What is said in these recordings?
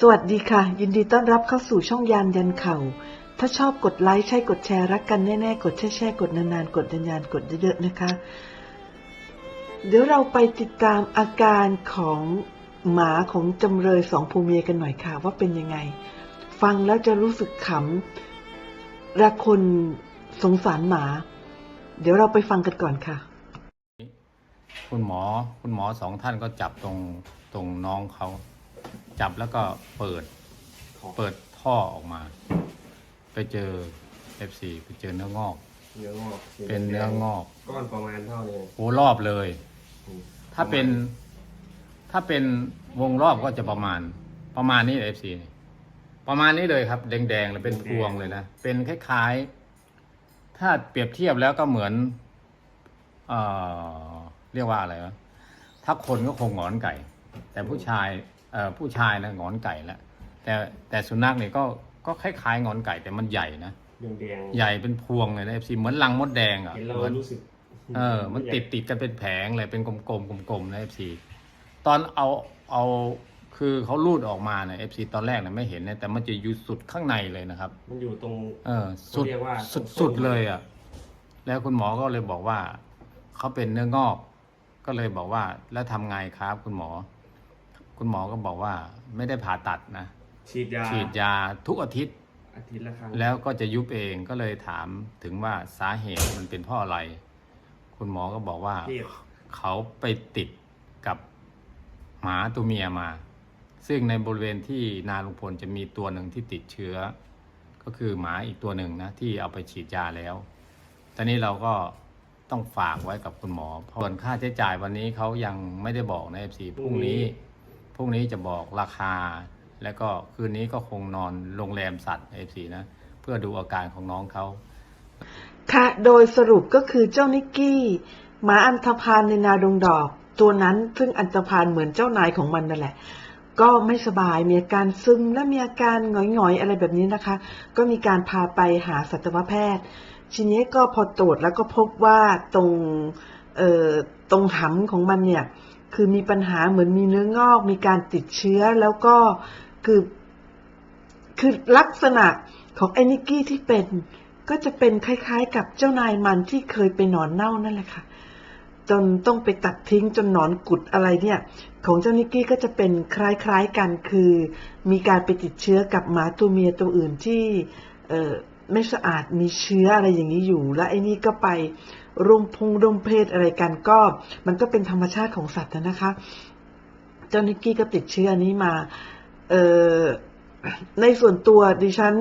สวัสดีค่ะ ยินดีต้อนรับเข้าสู่ช่องยานยันเข่า ถ้าชอบกดไลค์ใช่กดแชร์รักกันแน่ๆ กดแช่ๆกดนานๆ กดยันยันๆกดเยอะๆนะคะ เดี๋ยวเราไปติดตามอาการของหมาของจำเลยสองภูเมียกันหน่อยค่ะ ว่าเป็นยังไง ฟังแล้วจะรู้สึกขำและคนสงสารหมา เดี๋ยวเราไปฟังกันก่อนค่ะ คุณหมอคุณหมอสองท่านก็จับตรงตรงน้องเขา จับแล้วก็เปิด เปิดท่อออกมา ไปเจอ F4 ไปเจอเนื้องอก เนื้องอกเป็นเนื้องอก ก้อนประมาณเท่านี้โอ้รอบเลยอืมถ้าเป็นถ้าเป็นวงรอบก็จะประมาณ ประมาณนี้เอฟซีประมาณนี้เลยครับ แดงๆเลยเป็นพวงเลยนะ เป็นคล้ายๆ ถ้าเปรียบเทียบแล้วก็เหมือน เอ่อ เรียกว่าอะไรวะถ้าคนก็คงหงอนไก่ แต่ผู้ชายเอ่อ ผู้ชายนะหงอนไก่แล้วแต่แต่สุนัขเนี่ยก็ก็คล้ายๆหงอนไก่แต่มันใหญ่นะแดงๆใหญ่เป็นพวงเลยนะเอฟซีเหมือนลังมดแดงอะเห็นเราเหมือนรู้สึกเออ มันติดติดกันเป็นแผงเลยเป็นกลมๆกลมๆนะเอฟซีตอนเอาเอาคือเขาลูดออกมาเนี่ยเอฟซีตอนแรกเนี่ยไม่เห็นนะแต่มันจะอยู่สุดข้างในเลยนะครับ มันอยู่ตรง เออ สุดเขาเรียกว่าสุดตรงสุดส้นเลยอะแล้วคุณหมอก็เลยบอกว่าเขาเป็นเนื้องอก ก็เลยบอกว่าแล้วทำไงครับคุณหมอ คุณหมอก็บอกว่าไม่ได้ผ่าตัดนะ ฉีดยาฉีดยาทุกอาทิตย์ อาทิตย์ละครั้งแล้วก็จะยุบเองก็เลยถามถึงว่าสาเหตุมันเป็นเพราะอะไร คุณหมอก็บอกว่าที่เขาไปติดกับหมาตัวเมียมา ซึ่งในบริเวณที่นาลุงพลจะมีตัวหนึ่งที่ติดเชื้อ ก็คือหมาอีกตัวหนึ่งนะที่เอาไปฉีดยาแล้ว ตอนนี้เราก็ต้องฝากไว้กับคุณหมอเพราะส่วนค่าใช้จ่ายวันนี้เขายังไม่ได้บอกนะเอฟซีพรุ่งนี้ พรุ่งนี้จะบอกราคา แล้วก็คืนนี้ก็คงนอนโรงแรมสัตว์เอฟซีนะเพื่อดูอาการของน้องเขาค่ะ โดยสรุปก็คือเจ้านิกกี้หมาอันธพาลในนาดงดอก ตัวนั้นซึ่งอันธพาลเหมือนเจ้านายของมันนั่นแหละ ก็ไม่สบายมีอาการซึมและมีอาการหงอยๆอะไรแบบนี้นะคะ ก็มีการพาไปหาสัตวแพทย์ ทีนี้ก็พอตรวจแล้วก็พบว่าตรงเอ่อตรงหำของมันเนี่ย คือมีปัญหาเหมือนมีเนื้องอก มีการติดเชื้อแล้วก็คือคือลักษณะของไอ้นิกกี้ที่เป็นก็จะเป็นคล้ายๆ กับเจ้านายมันที่เคยไปนอนเน่านั่นแหละค่ะ จนต้องไปตัดทิ้งจนหนอนกุดอะไรเนี่ย ของเจ้านิกกี้ก็จะเป็นคล้ายๆกันคือ มีการไปติดเชื้อกับหมาตัวเมียตัวอื่นที่ไม่สะอาดมีเชื้ออะไรอย่างนี้อยู่ และไอ้นี่ก็ไป ร่วมพงร่วมเพศอะไรกันก็ มันก็เป็นธรรมชาติของสัตว์นะนะคะ เจ้านิกกี้ก็ติดเชื้อนี้มาเออในส่วนตัวดิฉัน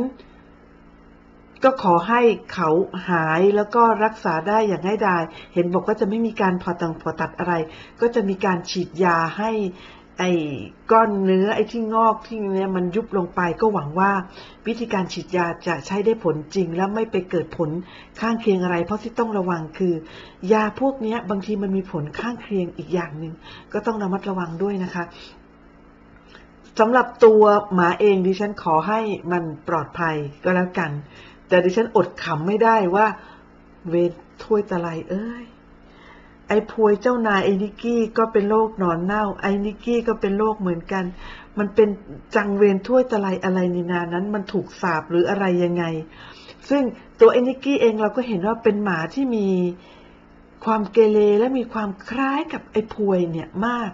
ก็ขอให้เขาหายแล้วก็รักษาได้อย่างง่ายดาย เห็นบอกว่าจะไม่มีการผ่าตัดผ่าตัดอะไร ก็จะมีการฉีดยาให้ ไอ้ก้อนเนื้อไอ้ที่งอกที่เนี้ยมันยุบลงไปก็หวังว่า วิธีการฉีดยาจะใช้ได้ผลจริง และไม่ไปเกิดผลข้างเคียงอะไร เพราะที่ต้องระวังคือ ยาพวกนี้บางทีมันมีผลข้างเคียงอีกอย่างหนึ่งก็ต้องระมัดระวังด้วยนะคะสำหรับตัวหมาเองดิฉันขอให้มันปลอดภัยก็แล้วกัน แต่ดิฉันอดขำไม่ได้ว่า เวรถ้วยตะไลเอ้ย อ้พวยเจ้านายไอ้นิกกี้ก็เป็นโรคหนอนเน่า ไอ้นิกกี้ก็เป็นโรคเหมือนกัน มันเป็นจังเวรถ้วยตะไลอะไรในนานั้น มันถูกสาบหรืออะไรยังไง ซึ่งตัวไอ้นิกกี้เองเราก็เห็นว่าเป็นหมาที่มีความเกเรและมีความคล้ายกับไอ้พวยเนี่ยมาก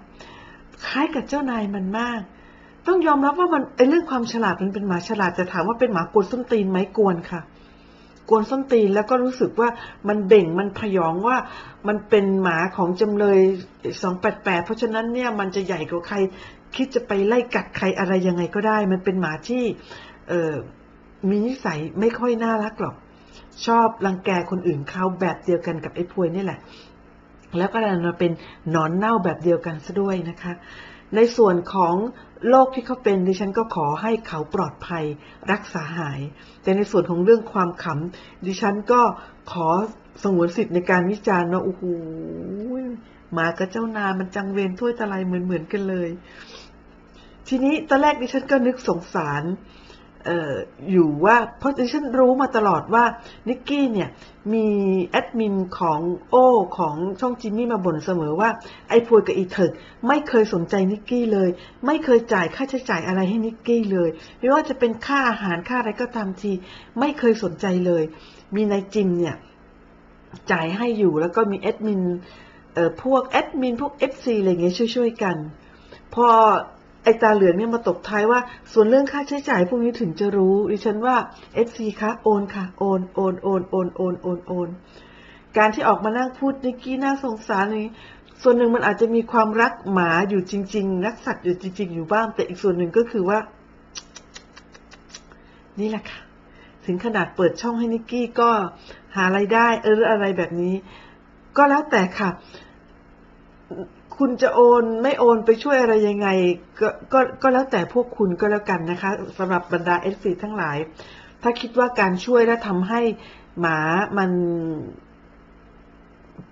คล้ายกับเจ้านายมันมาก ต้องยอมรับว่ามันไอ้เรื่องความฉลาดมันเป็นหมาฉลาดแต่ถามว่าเป็นหมากวนส้นตีนไหมกวนค่ะ กวนส้นตีนแล้วก็รู้สึกว่ามันเบ่งมันพยองว่ามันเป็นหมาของจำเลยสองแปดแปดเพราะฉะนั้นเนี่ยมันจะใหญ่กว่าใคร คิดจะไปไล่กัดใครอะไรยังไงก็ได้ มันเป็นหมาที่เมีนิสัยไม่ค่อยน่ารักหรอก ชอบรังแกคนอื่นเขาแบบเดียวกันกับไอ้พวยนี่แหละ แล้วก็ดันมาเป็นหนอนเน่าแบบเดียวกันซะด้วยนะคะ ในส่วนของโรคที่เขาเป็นดิฉันก็ขอให้เขาปลอดภัยรักษาหาย แต่ในส่วนของเรื่องความขำดิฉันก็ขอสงวนสิทธิ์ในการวิจารณ์ว่าโอ้โหหมากับเจ้านามันจังเวรถ้วยตะไลเหมือนเหมือนๆกันเลย ทีนี้ตอนแรกดิฉันก็นึกสงสาร อยู่ว่าเพราะฉันรู้มาตลอดว่านิกกี้เนี่ยมีแอดมินของโอของช่องจิมมี่มาบ่นเสมอว่า ไอ้พวยกับอีเถิกไม่เคยสนใจนิกกี้เลย ไม่เคยจ่ายค่าใช้จ่ายอะไรให้นิกกี้เลย ไม่ว่าจะเป็นค่าอาหารค่าอะไรก็ตามที ไม่เคยสนใจเลย มีนายจิมเนี่ยจ่ายให้อยู่แล้วก็มีแอดมินเอ่อพวกแอดมินพวก FC อะไรเงี้ยช่วยๆกัน พอ อตาเหลืองเนี่ยมาตกท้ายว่า ส่วนเรื่องค่าใช้จ่ายพวกนี้ถึงจะรู้ ดิฉันว่า FC คะโอนค่ะ โอนโอนโอนโอนโอนโอนโอนการที่ออกมานั่งพูดนิกกี้น่าสงสารนี้ ส่วนหนึ่งมันอาจจะมีความรักหมาอยู่จริง ๆ รักสัตว์อยู่จริง ๆ อยู่บ้าง แต่อีกส่วนหนึ่งก็คือว่า นี่แหละค่ะ ถึงขนาดเปิดช่องให้นิกกี้ก็หาไรายได้ เอออะไรแบบนี้ ก็แล้วแต่ค่ะ คุณจะโอนไม่โอนไปช่วยอะไรยังไงก็ก็ก็แล้วแต่พวกคุณก็แล้วกันนะคะสำหรับบรรดาเอฟซีทั้งหลาย ถ้าคิดว่าการช่วยและทำให้หมามัน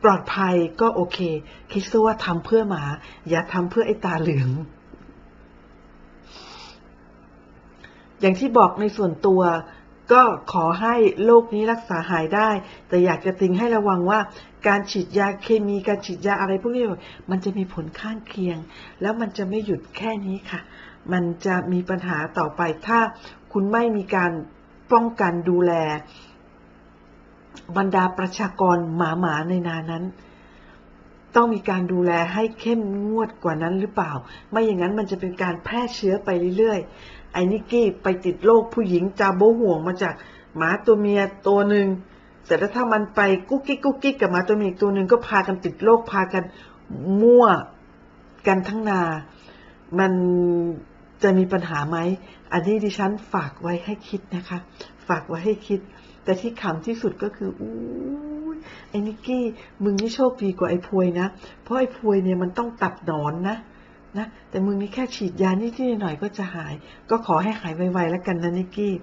ปลอดภัยก็โอเค คิดซะว่าทำเพื่อหมา อย่าทำเพื่อไอ้ตาเหลือง อย่างที่บอกในส่วนตัว ก็ขอให้โรคนี้รักษาหายได้ แต่อยากจะติงให้ระวังว่า การฉีดยาเคมีการฉีดยาอะไรพวกนี้มันจะมีผลข้างเคียง แล้วมันจะไม่หยุดแค่นี้ค่ะ มันจะมีปัญหาต่อไปถ้าคุณไม่มีการป้องกันดูแล บรรดาประชากรหมาหมาในนานั้น ต้องมีการดูแลให้เข้มงวดกว่านั้นหรือเปล่า ไม่อย่างนั้นมันจะเป็นการแพร่เชื้อไปเรื่อย อ้นิกกี้ไปติดโรคผู้หญิงจาโบห่วงมาจากหมาตัวเมียตัวหนึ่งแต่ถ้ามันไปกุ๊กกิ๊กกุ๊กกิ๊กกับหมาตัวเมียตัวหนึ่งก็พากันติดโรคพากันมั่วกันทั้งนา มันจะมีปัญหาไหม อันนี้ดิฉันฝากไว้ให้คิดนะคะ ฝากไว้ให้คิด แต่ที่ขำที่สุดก็คืออู้ยไอ้นิกกี้ มึงนี่โชคดีกว่าไอ้พวยนะ เพราะไอ้พวยเนี่ยมันต้องตัดหนอนนะ นะแต่มึงนี่แค่ฉีดยานิดๆหน่อยๆก็จะหาย ก็ขอให้หายไวๆแล้วกันนะนิกกี้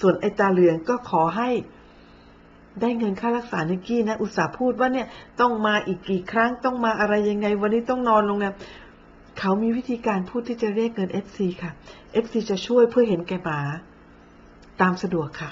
ส่วนไอ้ตาเหลืองก็ขอให้ ได้เงินค่ารักษานิกกี้นะอุตส่าห์พูดว่าเนี่ยต้องมาอีกกี่ครั้งต้องมาอะไรยังไง วันนี้ต้องนอนโรงแรมเขามีวิธีการพูดที่จะเรียกเงิน FC ค่ะ FC จะช่วยเพื่อเห็นแก่หมา ตามสะดวกค่ะ